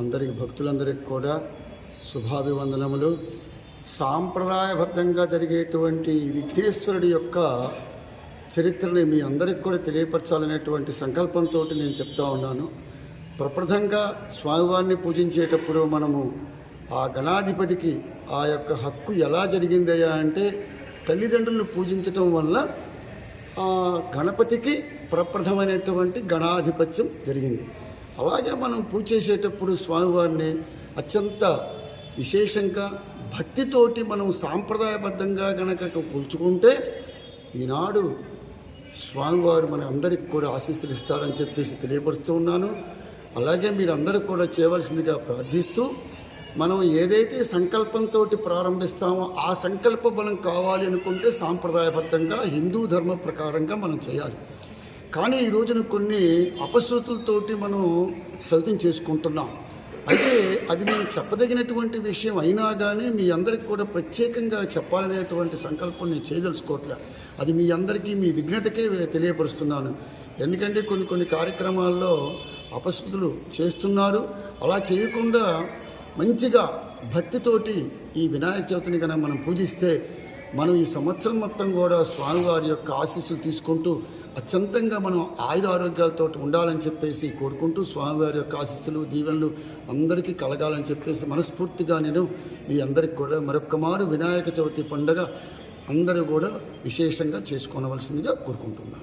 అందరికి భక్తులందరికీ కూడా శుభాభివందనములు. సాంప్రదాయబద్ధంగా జరిగేటువంటి విఘ్నేశ్వరుడి యొక్క చరిత్రని మీ అందరికి కూడా తెలియపరచాలనేటువంటి సంకల్పంతో నేను చెప్తా ఉన్నాను. ప్రప్రథంగా స్వామివారిని పూజించేటప్పుడు మనము ఆ గణాధిపతికి ఆ యొక్క హక్కు ఎలా జరిగిందయ్యా అంటే తల్లిదండ్రులను పూజించటం వల్ల ఆ గణపతికి ప్రప్రథమైనటువంటి గణాధిపత్యం జరిగింది. అలాగే మనం పూజ చేసేటప్పుడు స్వామివారిని అత్యంత విశేషంగా భక్తితోటి మనం సాంప్రదాయబద్ధంగా గనక కూల్చుకుంటే ఈనాడు స్వామివారు మన అందరికి కూడా ఆశీస్సులు ఇస్తారని చెప్పేసి తెలియపరుస్తూ ఉన్నాను. అలాగే మీరు అందరూ కూడా చేయవలసిందిగా ప్రార్థిస్తూ మనం ఏదైతే సంకల్పంతో ప్రారంభిస్తామో ఆ సంకల్ప బలం కావాలి అనుకుంటే సాంప్రదాయబద్ధంగా హిందూ ధర్మ ప్రకారంగా మనం చేయాలి. కానీ ఈ రోజున కొన్ని అపశృతులతోటి మనం సౌతం చేసుకుంటున్నాం. అయితే అది నేను చెప్పదగినటువంటి విషయం అయినా కానీ మీ అందరికి కూడా ప్రత్యేకంగా చెప్పాలనేటువంటి సంకల్పం నేను చేయదలుచుకోవట్లే. అది మీ అందరికీ మీ విఘ్నతకే తెలియపరుస్తున్నాను. ఎందుకంటే కొన్ని కొన్ని కార్యక్రమాల్లో అపశృతులు చేస్తున్నారు. అలా చేయకుండా మంచిగా భక్తితోటి ఈ వినాయక చవితిని కనుక మనం పూజిస్తే మనం ఈ సంవత్సరం మొత్తం కూడా స్వామివారి యొక్క ఆశీస్సులు తీసుకుంటూ అత్యంతంగా మనం ఆయుర ఆరోగ్యాలతో ఉండాలని చెప్పేసి కోరుకుంటూ స్వామివారి యొక్క ఆశీస్సులు దీవెనలు అందరికీ కలగాలని చెప్పేసి మనస్ఫూర్తిగా నేను మీ అందరికి కూడా మరొక్క మారు వినాయక చవితి పండుగ అందరూ కూడా విశేషంగా చేసుకోనవలసిందిగా కోరుకుంటున్నాను.